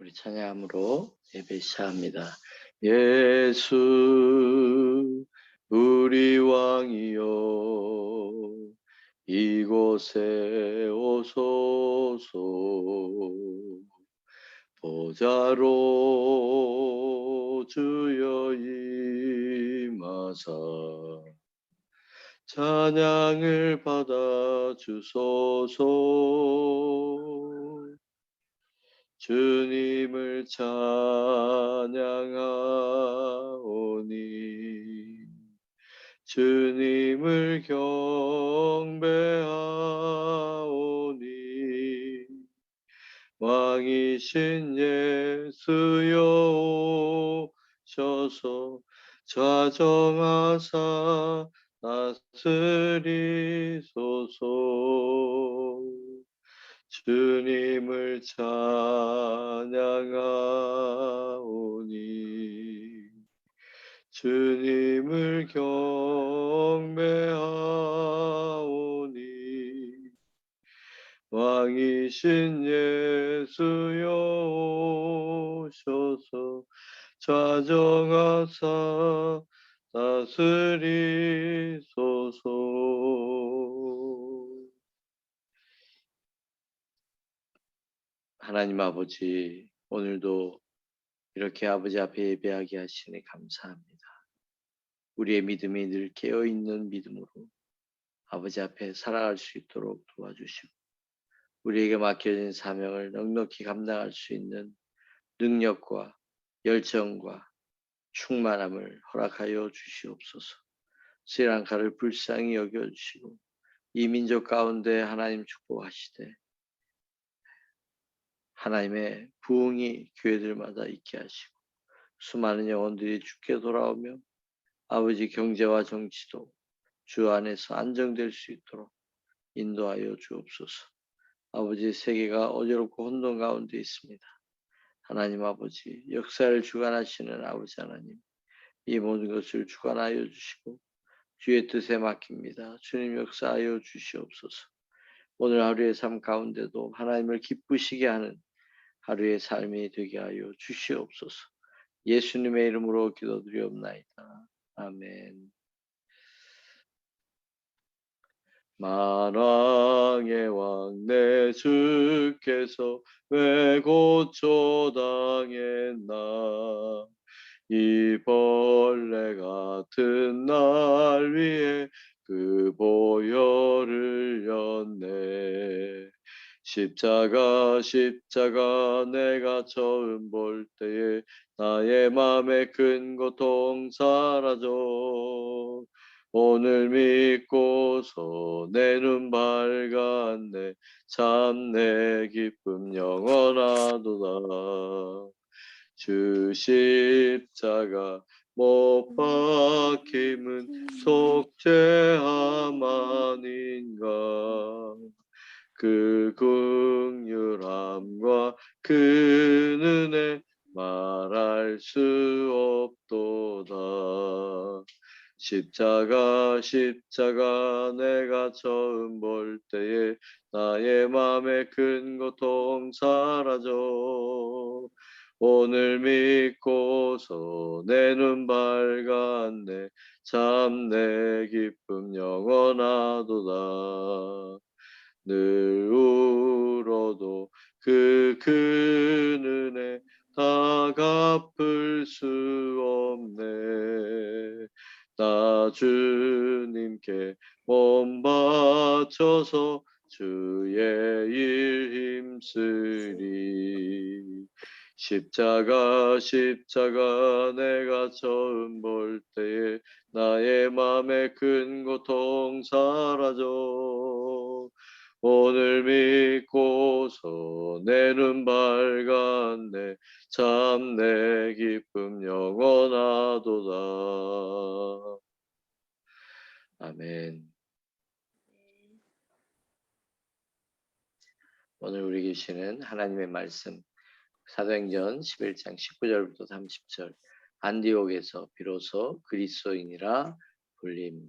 우리 찬양함으로 예배 시작합니다. 예수 우리 왕이여 이곳에 오소서. 보좌로 주여 임하사. 찬양을 받아 주소서 주님을 찬양하오니 주님을 경배하오니 왕이신 예수여 오셔서 좌정하사 다스리 이신 예수여 오셔서 좌정하사 다스리소서 하나님 아버지 오늘도 이렇게 아버지 앞에 예배하게 하시니 감사합니다. 우리의 믿음이 늘 깨어있는 믿음으로 아버지 앞에 살아갈 수 있도록 도와주시고 우리에게 맡겨진 사명을 넉넉히 감당할 수 있는 능력과 열정과 충만함을 허락하여 주시옵소서. 스리랑카를 불쌍히 여겨주시고 이 민족 가운데 하나님 축복하시되 하나님의 부흥이 교회들마다 있게 하시고 수많은 영혼들이 주께 돌아오며 아버지 경제와 정치도 주 안에서 안정될 수 있도록 인도하여 주옵소서. 아버지 세계가 어지럽고 혼돈 가운데 있습니다. 하나님 아버지 역사를 주관하시는 아버지 하나님 이 모든 것을 주관하여 주시고 주의 뜻에 맡깁니다. 주님 역사하여 주시옵소서. 오늘 하루의 삶 가운데도 하나님을 기쁘시게 하는 하루의 삶이 되게 하여 주시옵소서. 예수님의 이름으로 기도드리옵나이다. 아멘. 만왕의 왕내 주께서 왜 고초당했나? 이 벌레 같은 날 위에 그 보혈을 였네 십자가 십자가 내가 처음 볼 때에 나의 맘에 큰 고통 사라져 오늘 믿고서 내눈 밝았네. 참 내 기쁨 영원하도다. 주 십자가 못 박힘은 속죄함 아닌가? 그 긍휼함과 그 은혜 말할 수 없도다 십자가 십자가 내가 처음 볼 때에 나의 맘에 큰 고통 사라져. 오늘 믿고서 내 눈 밝았네. 참 내 기쁨 영원하도다. 늘 울어도 그 큰 은혜 다 갚을 수 없네 나 주님께 몸 바쳐서 주의 일 힘쓰리. 십자가 십자가 내가 처음 볼 때에 나의 맘에 큰 고통 사라져 오늘 믿고서 내 눈 밝았네. 참 내 기쁨 영원하도다. 아멘. 오늘 우리 계시는 하나님의 말씀 사도행전 11장 19절부터 30절 안디옥에서 비로소 그리스도인이라 불림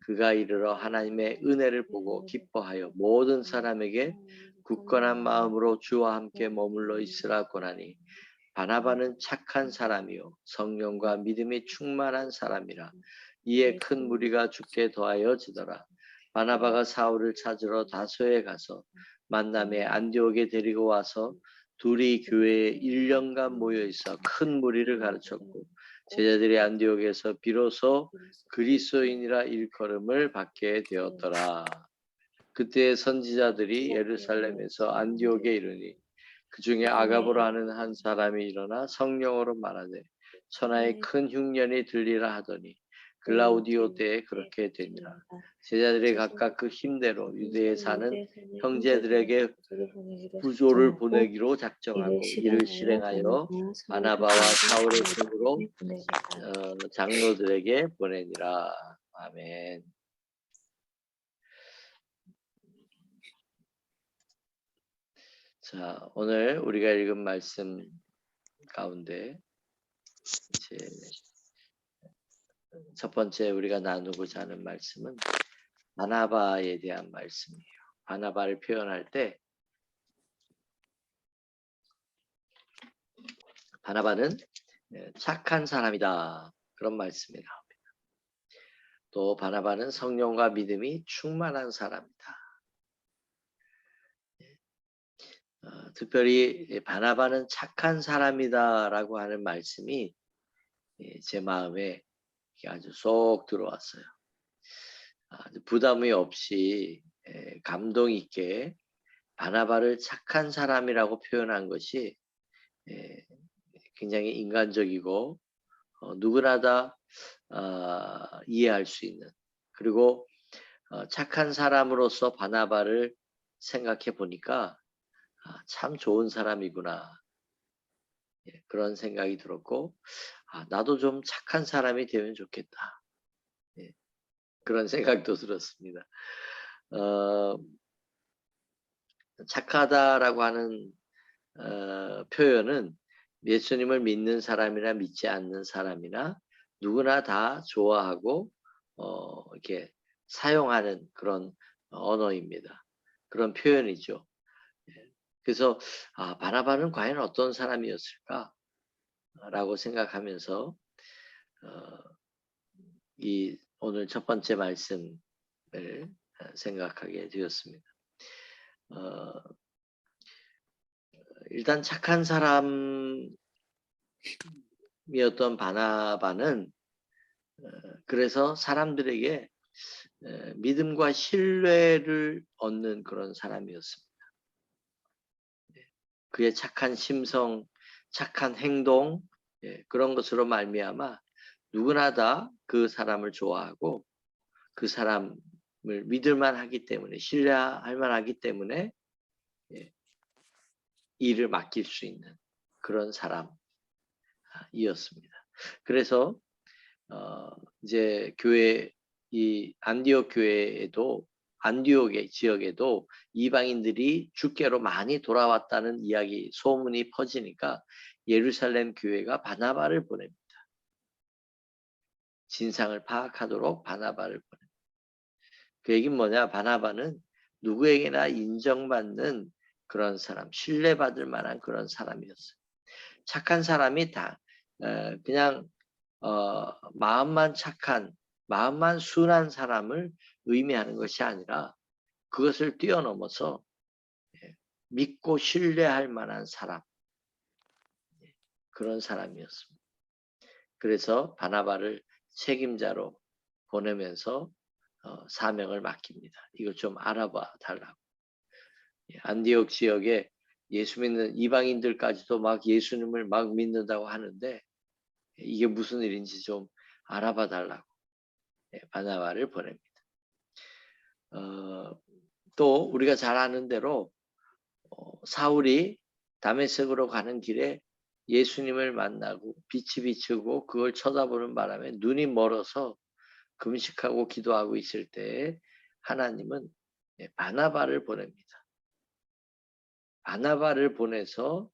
그가 이르러 하나님의 은혜를 보고 기뻐하여 모든 사람에게 굳건한 마음으로 주와 함께 머물러 있으라 권하니 바나바는 착한 사람이요 성령과 믿음이 충만한 사람이라. 이에 큰 무리가 죽게 더하여 지더라. 바나바가 사울을 찾으러 다소에 가서 만남에 안디옥에 데리고 와서 둘이 교회에 1년간 모여 있어 큰 무리를 가르쳤고 제자들이 안디옥에서 비로소 그리스도인이라 일컬음을 받게 되었더라. 그때 선지자들이 예루살렘에서 안디옥에 이르니 그 중에 아가보라 하는 한 사람이 일어나 성령으로 말하되 천하에 큰 흉년이 들리라 하더니 글라우디오 때에 그렇게 되니라. 제자들이 각각 그 힘대로 유대에 사는 형제들에게 구조를 보내기로 작정하고 이를 실행하여 바나바와 사울의 집으로 어, 장로들에게 보내니라. 아멘. 자, 오늘 우리가 읽은 말씀 가운데 이제 첫 번째 우리가 나누고자 하는 말씀은 바나바에 대한 말씀이에요. 바나바를 표현할 때 바나바는 예, 착한 사람이다. 그런 말씀이 나옵니다. 또 바나바는 성령과 믿음이 충만한 사람이다. 어, 특별히 바나바는 착한 사람이다라고 하는 말씀이 예, 제 마음에 아주 쏙 들어왔어요. 아주 부담이 없이 예, 감동 있게 바나바를 착한 사람이라고 표현한 것이 예, 굉장히 인간적이고 어, 누구나 다 어, 이해할 수 있는 그리고 어, 착한 사람으로서 바나바를 생각해 보니까 아, 참 좋은 사람이구나 예, 그런 생각이 들었고 아, 나도 좀 착한 사람이 되면 좋겠다 예, 그런 생각도 들었습니다. 어, 착하다라고 하는 어, 표현은 예수님을 믿는 사람이나 믿지 않는 사람이나 누구나 다 좋아하고 어, 이렇게 사용하는 그런 언어입니다. 그런 표현이죠. 예. 그래서 아, 바나바는 과연 어떤 사람이었을까? 라고 생각하면서 어, 이 오늘 첫 번째 말씀을 생각하게 되었습니다. 어, 일단 착한 사람이었던 바나바는 어, 그래서 사람들에게 어, 믿음과 신뢰를 얻는 그런 사람이었습니다. 네. 그의 착한 심성, 착한 행동 예, 그런 것으로 말미암아 누구나 다 그 사람을 좋아하고 그 사람을 믿을만 하기 때문에 신뢰할 만하기 때문에 예, 일을 맡길 수 있는 그런 사람이었습니다. 그래서 어, 이제 교회 이 안디옥 교회에도 안디옥의 지역에도 이방인들이 주께로 많이 돌아왔다는 이야기 소문이 퍼지니까 예루살렘 교회가 바나바를 보냅니다. 진상을 파악하도록 바나바를 보냅니다. 그 얘기는 뭐냐? 바나바는 누구에게나 인정받는 그런 사람, 신뢰받을 만한 그런 사람이었어요. 착한 사람이 다 어, 그냥 어, 마음만 착한, 마음만 순한 사람을 의미하는 것이 아니라 그것을 뛰어넘어서 예, 믿고 신뢰할 만한 사람, 예, 그런 사람이었습니다. 그래서 바나바를 책임자로 보내면서 어, 사명을 맡깁니다. 이걸 좀 알아봐 달라고. 예, 안디옥 지역에 예수 믿는 이방인들까지도 막 예수님을 막 믿는다고 하는데 이게 무슨 일인지 좀 알아봐 달라고. 예, 바나바를 보냅니다. 어, 또 우리가 잘 아는 대로 어, 사울이 다메섹으로 가는 길에 예수님을 만나고 빛이 비추고 그걸 쳐다보는 바람에 눈이 멀어서 금식하고 기도하고 있을 때 하나님은 예, 바나바를 보냅니다. 바나바를 보내서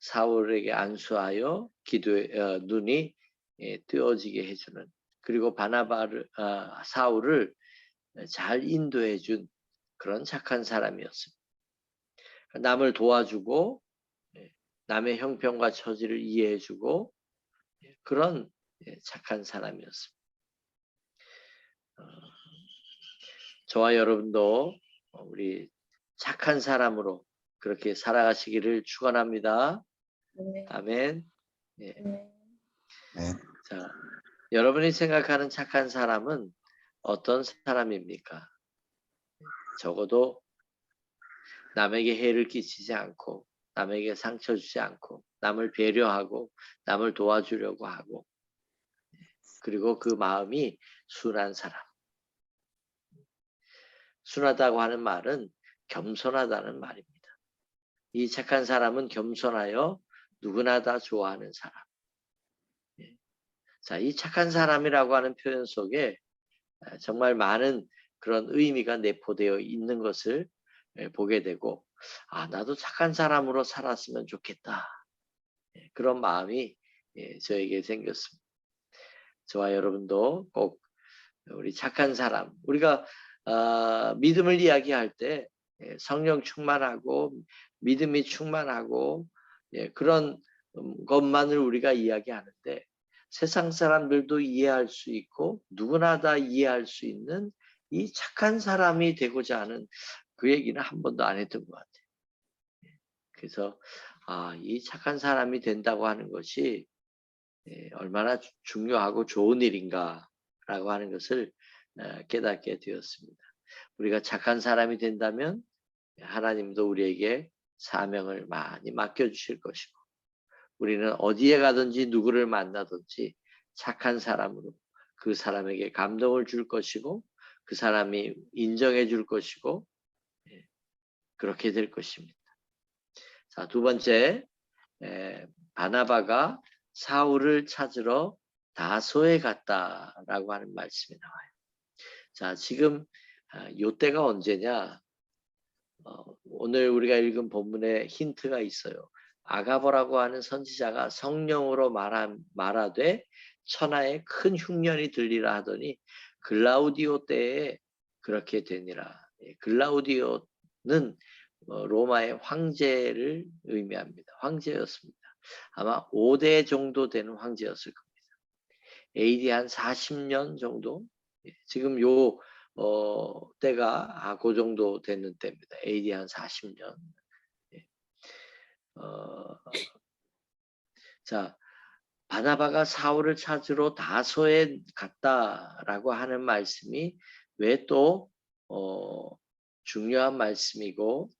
사울에게 안수하여 기도의 어, 눈이 예, 뜨어지게 해주는 그리고 바나바를 아, 사울을 잘 인도해 준 그런 착한 사람이었습니다. 남을 도와주고 예, 남의 형편과 처지를 이해해 주고 예, 그런 예, 착한 사람이었습니다. 어, 저와 여러분도 우리 착한 사람으로 그렇게 살아가시기를 축원합니다. 네. 아멘. 예. 네. 네. 자, 여러분이 생각하는 착한 사람은 어떤 사람입니까? 적어도 남에게 해를 끼치지 않고 남에게 상처 주지 않고 남을 배려하고 남을 도와주려고 하고 그리고 그 마음이 순한 사람. 순하다고 하는 말은 겸손하다는 말입니다. 이 착한 사람은 겸손하여 누구나 다 좋아하는 사람. 예. 자, 이 착한 사람이라고 하는 표현 속에 아, 정말 많은 그런 의미가 내포되어 있는 것을 예, 보게 되고, 아, 나도 착한 사람으로 살았으면 좋겠다. 예, 그런 마음이 예, 저에게 생겼습니다. 저와 여러분도 꼭 우리 착한 사람, 우리가 아, 믿음을 이야기할 때 예, 성령 충만하고 믿음이 충만하고 예, 그런 음, 것만을 우리가 이야기하는데 세상 사람들도 이해할 수 있고 누구나 다 이해할 수 있는 이 착한 사람이 되고자 하는 그 얘기는 한 번도 안 했던 것 같아요. 예, 그래서 아, 이 착한 사람이 된다고 하는 것이 예, 얼마나 주- 중요하고 좋은 일인가라고 하는 것을 어, 깨닫게 되었습니다. 우리가 착한 사람이 된다면 하나님도 우리에게 사명을 많이 맡겨주실 것이고 우리는 어디에 가든지 누구를 만나든지 착한 사람으로 그 사람에게 감동을 줄 것이고 그 사람이 인정해 줄 것이고 예, 그렇게 될 것입니다. 자, 두 번째 에, 바나바가 사울을 찾으러 다소에 갔다라고 하는 말씀이 나와요. 자, 지금 아, 요때가 언제냐? 어, 오늘 우리가 읽은 본문에 힌트가 있어요. 아가보라고 하는 선지자가 성령으로 말하, 말하되 천하에 큰 흉년이 들리라 하더니 글라우디오 때에 그렇게 되니라. 예, 글라우디오는 어, 로마의 황제를 의미합니다. 황제였습니다. 아마 5대 정도 되는 황제였을 겁니다. AD 한 40년 정도? 예, 지금 요 어, 때가 아, 그 정도 되는 때입니다. AD 한 40년. 예. 어, 자, 바나바가 사울을 찾으러 다소에 갔다라고 하는 말씀이 왜또 어, 중요한 말씀이고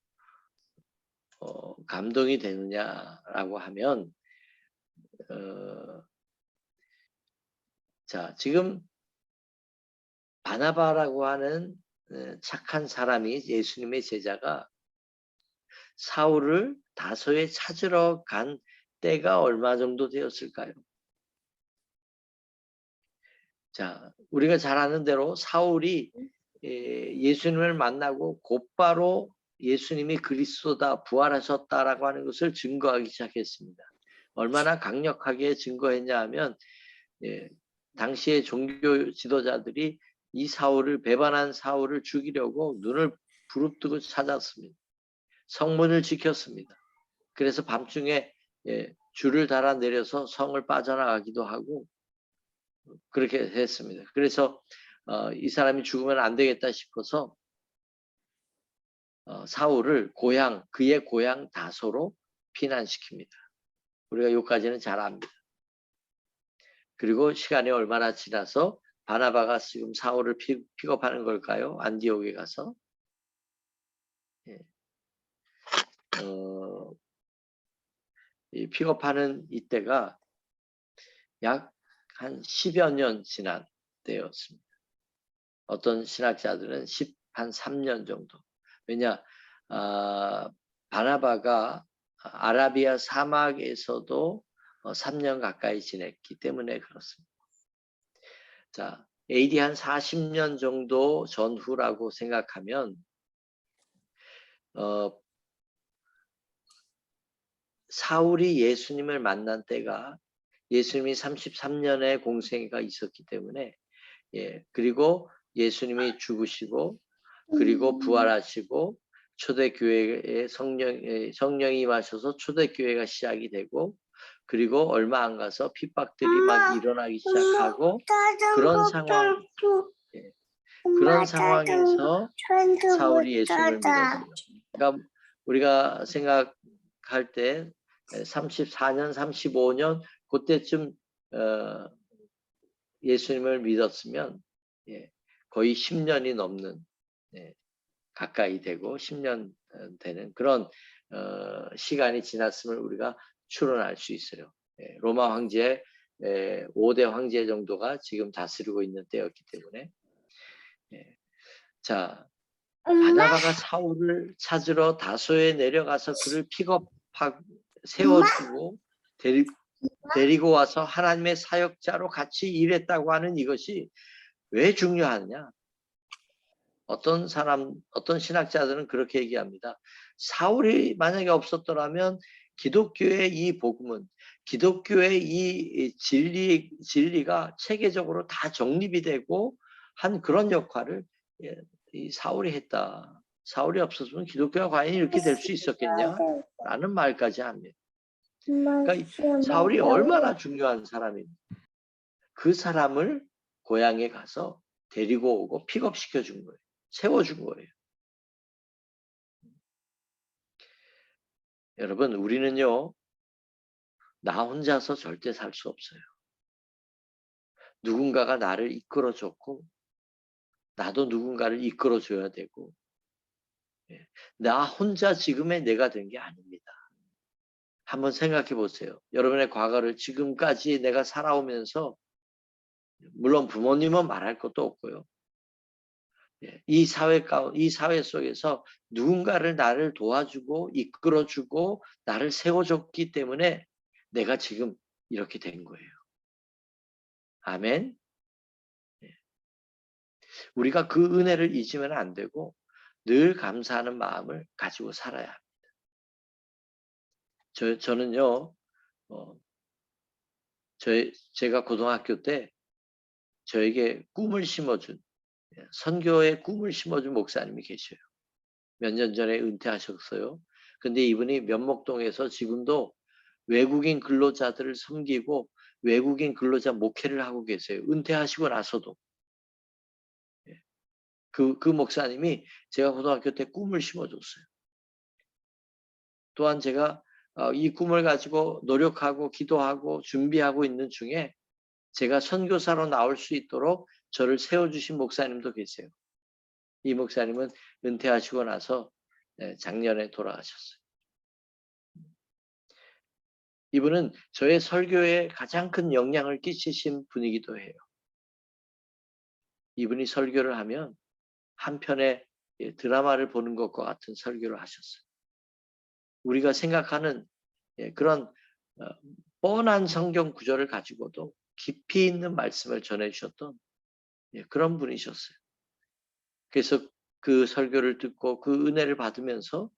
어, 감동이 되느냐라고 하면 어, 자 지금 바나바라고 하는 어, 착한 사람이 예수님의 제자가 사울을 다소에 찾으러 간 때가 얼마 정도 되었을까요? 자, 우리가 잘 아는 대로 사울이 예, 예수님을 만나고 곧바로 예수님이 그리스도다 부활하셨다라고 하는 것을 증거하기 시작했습니다. 얼마나 강력하게 증거했냐 하면 예, 당시의 종교 지도자들이 이 사울을 배반한 사울을 죽이려고 눈을 부릅뜨고 찾았습니다. 성문을 지켰습니다. 그래서 밤중에 예, 줄을 달아 내려서 성을 빠져나가기도 하고 그렇게 했습니다. 그래서 어, 이 사람이 죽으면 안 되겠다 싶어서 어, 사울을 고향 그의 고향 다소로 피난시킵니다. 우리가 여기까지는 잘 압니다. 그리고 시간이 얼마나 지나서 바나바가 지금 사울을 피, 픽업하는 걸까요? 안디옥에 가서 예. 어, 이 픽업하는 이때가 약 한 10여 년 지난 때였습니다. 어떤 신학자들은 10, 한 3년 정도. 왜냐, 아, 바나바가 아라비아 사막에서도 어, 3년 가까이 지냈기 때문에 그렇습니다. 자, AD 한 40년 정도 전후라고 생각하면 어, 사울이 예수님을 만난 때가 예수님이 33년의 공생애가 있었기 때문에 예, 그리고 예수님이 죽으시고 그리고 부활하시고 초대교회에 성령, 성령이 임하셔서 초대교회가 시작이 되고 그리고 얼마 안 가서 핍박들이 막 일어나기 시작하고 그런 상황 예, 그런 상황에서 사울이 예수를 믿었어요. 그러니까 우리가 생각할 때 34년, 35년 그때쯤 어, 예수님을 믿었으면 예, 거의 10년이 넘는 예, 가까이 되고 10년 되는 그런 어, 시간이 지났음을 우리가 추론할 수 있어요. 예, 로마 황제 예, 5대 황제 정도가 지금 다스리고 있는 때였기 때문에 예, 자 바나바가 사울을 찾으러 다소에 내려가서 그를 픽업하고 세워주고 데리, 데리고 와서 하나님의 사역자로 같이 일했다고 하는 이것이 왜 중요하냐? 어떤 사람, 어떤 신학자들은 그렇게 얘기합니다. 사울이 만약에 없었더라면 기독교의 이 복음은 기독교의 이 진리, 진리가 체계적으로 다 정립이 되고 한 그런 역할을 예, 이 사울이 했다. 사울이 없었으면 기독교가 과연 이렇게 될 수 있었겠냐? 라는 말까지 합니다. 그러니까 사울이 얼마나 중요한 사람입니까? 그 사람을 고향에 가서 데리고 오고 픽업시켜 준 거예요. 세워준 거예요. 여러분, 우리는요, 나 혼자서 절대 살 수 없어요. 누군가가 나를 이끌어줬고, 나도 누군가를 이끌어줘야 되고, 예, 나 혼자 지금의 내가 된 게 아닙니다. 한번 생각해 보세요. 여러분의 과거를 지금까지 내가 살아오면서, 물론 부모님은 말할 것도 없고요. 예, 이 사회 이 사회 속에서 누군가를 나를 도와주고 이끌어주고 나를 세워줬기 때문에 내가 지금 이렇게 된 거예요. 아멘. 예. 우리가 그 은혜를 잊으면 안 되고 늘 감사하는 마음을 가지고 살아야 합니다. 저 저는요, 어, 저 제가 고등학교 때 저에게 꿈을 심어준 예, 선교의 꿈을 심어준 목사님이 계셔요. 몇 년 전에 은퇴하셨어요. 근데 이분이 면목동에서 지금도 외국인 근로자들을 섬기고 외국인 근로자 목회를 하고 계세요. 은퇴하시고 나서도. 예. 그, 그 목사님이 제가 고등학교 때 꿈을 심어줬어요. 또한 제가 어, 이 꿈을 가지고 노력하고 기도하고 준비하고 있는 중에 제가 선교사로 나올 수 있도록 저를 세워주신 목사님도 계세요. 이 목사님은 은퇴하시고 나서 네, 작년에 돌아가셨어요. 이분은 저의 설교에 가장 큰 영향을 끼치신 분이기도 해요. 이분이 설교를 하면 한 편의 예, 드라마를 보는 것과 같은 설교를 하셨어요. 우리가 생각하는 예, 그런 어, 뻔한 성경 구절을 가지고도 깊이 있는 말씀을 전해주셨던 예, 그런 분이셨어요. 그래서 그 설교를 듣고 그 은혜를 받으면서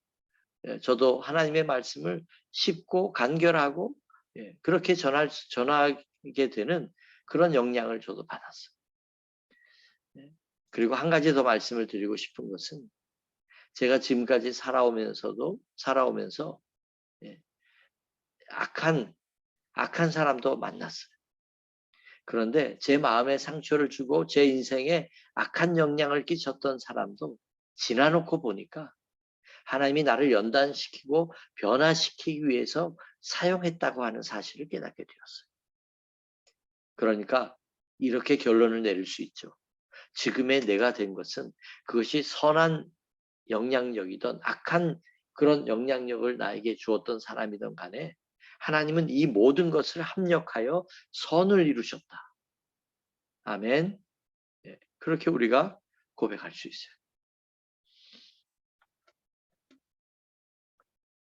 예, 저도 하나님의 말씀을 쉽고 간결하고 예, 그렇게 전할, 전하게 되는 그런 영향을 저도 받았어요. 그리고 한 가지 더 말씀을 드리고 싶은 것은 제가 지금까지 살아오면서도 살아오면서 악한 악한 사람도 만났어요. 그런데 제 마음에 상처를 주고 제 인생에 악한 영향을 끼쳤던 사람도 지나놓고 보니까 하나님이 나를 연단시키고 변화시키기 위해서 사용했다고 하는 사실을 깨닫게 되었어요. 그러니까 이렇게 결론을 내릴 수 있죠. 지금의 내가 된 것은 그것이 선한 영향력이든 악한 그런 영향력을 나에게 주었던 사람이든 간에 하나님은 이 모든 것을 합력하여 선을 이루셨다. 아멘. 예, 그렇게 우리가 고백할 수 있어요.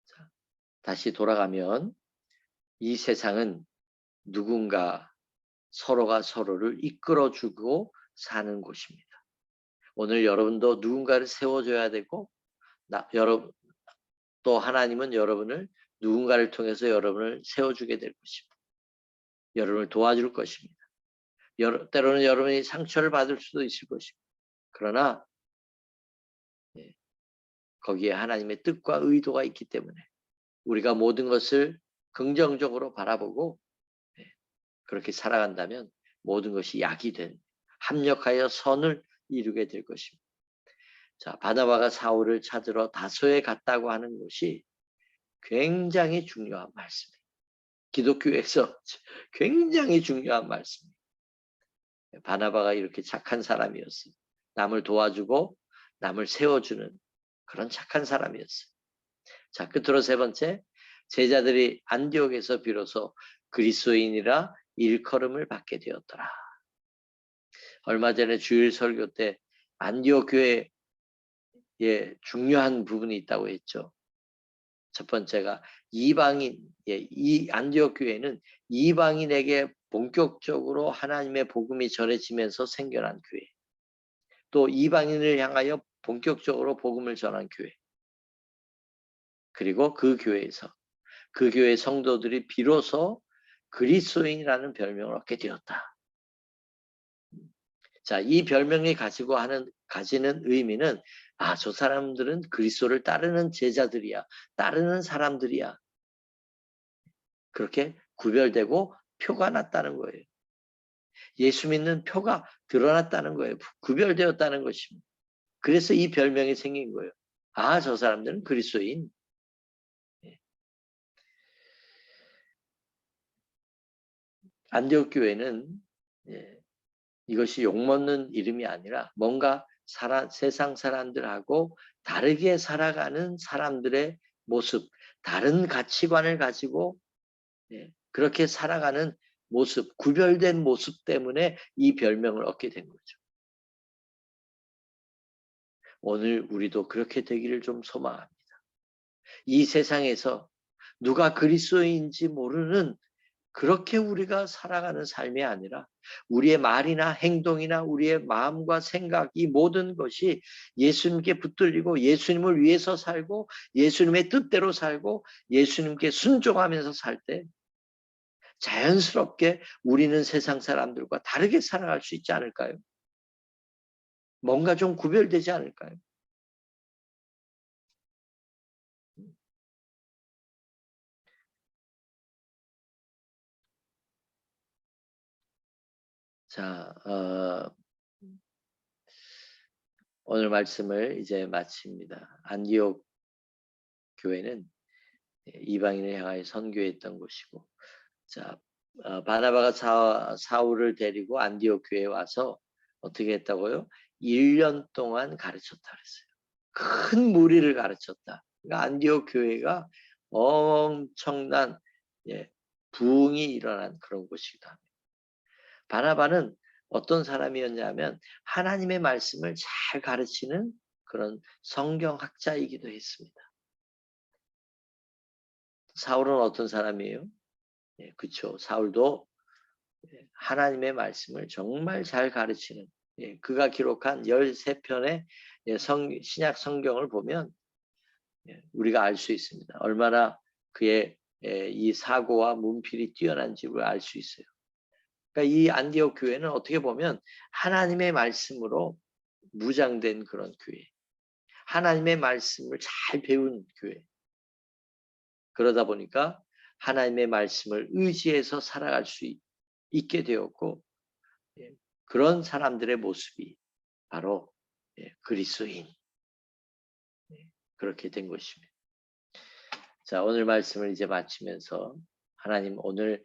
자, 다시 돌아가면 이 세상은 누군가 서로가 서로를 이끌어주고 사는 곳입니다. 오늘 여러분도 누군가를 세워줘야 되고 나, 여러분 또 하나님은 여러분을 누군가를 통해서 여러분을 세워주게 될 것입니다. 여러분을 도와줄 것입니다. 여러, 때로는 여러분이 상처를 받을 수도 있을 것입니다. 그러나 예, 거기에 하나님의 뜻과 의도가 있기 때문에 우리가 모든 것을 긍정적으로 바라보고 예, 그렇게 살아간다면 모든 것이 약이 된 합력하여 선을 이루게 될 것입니다. 자, 바나바가 사울을 찾으러 다소에 갔다고 하는 것이 굉장히 중요한 말씀이에요. 기독교에서 굉장히 중요한 말씀이에요. 바나바가 이렇게 착한 사람이었어요. 남을 도와주고 남을 세워주는 그런 착한 사람이었어요. 자, 끝으로 세 번째, 제자들이 안디옥에서 비로소 그리스도인이라 일컬음을 받게 되었더라. 얼마 전에 주일 설교 때 안디옥 교회에 중요한 부분이 있다고 했죠. 첫 번째가 이방인, 예, 이 안디옥 교회는 이방인에게 본격적으로 하나님의 복음이 전해지면서 생겨난 교회. 또 이방인을 향하여 본격적으로 복음을 전한 교회. 그리고 그 교회에서 그 교회 성도들이 비로소 그리스도인이라는 별명을 얻게 되었다. 자, 이 별명이 가지고 하는 가지는 의미는 아, 저 사람들은 그리스도를 따르는 제자들이야. 따르는 사람들이야. 그렇게 구별되고 표가 났다는 거예요. 예수 믿는 표가 드러났다는 거예요. 구별되었다는 것입니다. 그래서 이 별명이 생긴 거예요. 아, 저 사람들은 그리스도인. 예. 안디옥 교회는 예, 이것이 욕먹는 이름이 아니라 뭔가 살아, 세상 사람들하고 다르게 살아가는 사람들의 모습, 다른 가치관을 가지고 예, 그렇게 살아가는 모습, 구별된 모습 때문에 이 별명을 얻게 된 거죠. 오늘 우리도 그렇게 되기를 좀 소망합니다. 이 세상에서 누가 그리스도인지 모르는 그렇게 우리가 살아가는 삶이 아니라 우리의 말이나 행동이나 우리의 마음과 생각 이 모든 것이 예수님께 붙들리고 예수님을 위해서 살고 예수님의 뜻대로 살고 예수님께 순종하면서 살 때 자연스럽게 우리는 세상 사람들과 다르게 살아갈 수 있지 않을까요? 뭔가 좀 구별되지 않을까요? 자, 어, 오늘 말씀을 이제 마칩니다. 안디옥 교회는 이방인을 향하여 선교했던 곳이고, 자, 어, 바나바가 사, 사울을 데리고 안디옥 교회에 와서 어떻게 했다고요? 1년 동안 가르쳤다 그랬어요. 큰 무리를 가르쳤다. 그러니까 안디옥 교회가 엄청난 예, 부흥이 일어난 그런 합니다. 바나바는 어떤 사람이었냐면 하나님의 말씀을 잘 가르치는 그런 성경학자이기도 했습니다. 사울은 어떤 사람이에요? 예, 그쵸. 사울도 예, 하나님의 말씀을 정말 잘 가르치는 예, 그가 기록한 13편의 예, 성, 신약 성경을 보면 예, 우리가 알 수 있습니다. 얼마나 그의 예, 이 사고와 문필이 뛰어난지 를 알 수 있어요. 그러니까 이 안디옥 교회는 어떻게 보면 하나님의 말씀으로 무장된 그런 교회. 하나님의 말씀을 잘 배운 교회. 그러다 보니까 하나님의 말씀을 의지해서 살아갈 수 있게 되었고 예, 그런 사람들의 모습이 바로 예, 그리스도인 예, 그렇게 된 것입니다. 자 오늘 말씀을 이제 마치면서 하나님 오늘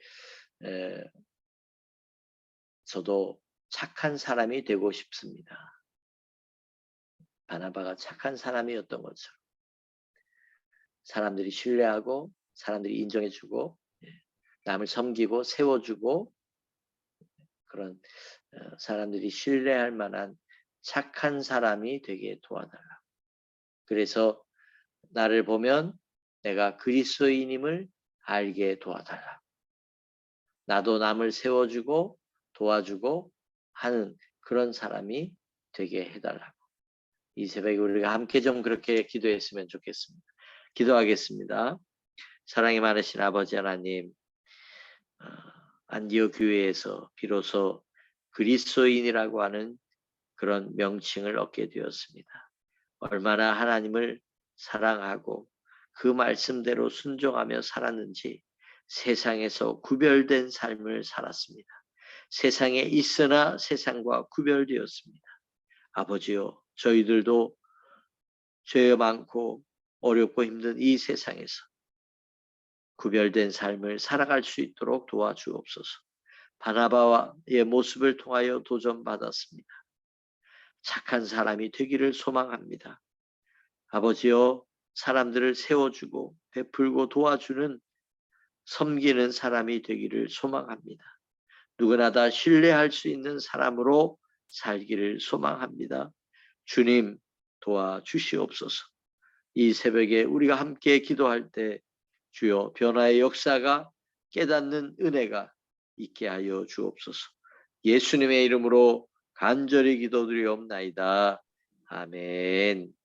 저도 착한 사람이 되고 싶습니다. 바나바가 착한 사람이었던 것처럼 사람들이 신뢰하고 사람들이 인정해주고 예, 남을 섬기고 세워주고 그런 어, 사람들이 신뢰할 만한 착한 사람이 되게 도와달라. 그래서 나를 보면 내가 그리스도인임을 알게 도와달라. 나도 남을 세워주고 도와주고 하는 그런 사람이 되게 해달라고. 이 새벽에 우리가 함께 좀 그렇게 기도했으면 좋겠습니다. 기도하겠습니다. 사랑이 많으신 아버지 하나님, 어, 안디오 교회에서 비로소 그리스도인이라고 하는 그런 명칭을 얻게 되었습니다. 얼마나 하나님을 사랑하고 그 말씀대로 순종하며 살았는지 세상에서 구별된 삶을 살았습니다. 세상에 있으나 세상과 구별되었습니다. 아버지요, 저희들도 죄 많고 어렵고 힘든 이 세상에서 구별된 삶을 살아갈 수 있도록 도와주옵소서. 바나바와의 모습을 통하여 도전받았습니다. 착한 사람이 되기를 소망합니다. 아버지여, 사람들을 세워주고 베풀고 도와주는 섬기는 사람이 되기를 소망합니다. 누구나 다 신뢰할 수 있는 사람으로 살기를 소망합니다. 주님 도와주시옵소서. 이 새벽에 우리가 함께 기도할 때 주여 변화의 역사가 깨닫는 은혜가 있게 하여 주옵소서. 예수님의 이름으로 간절히 기도드리옵나이다. 아멘.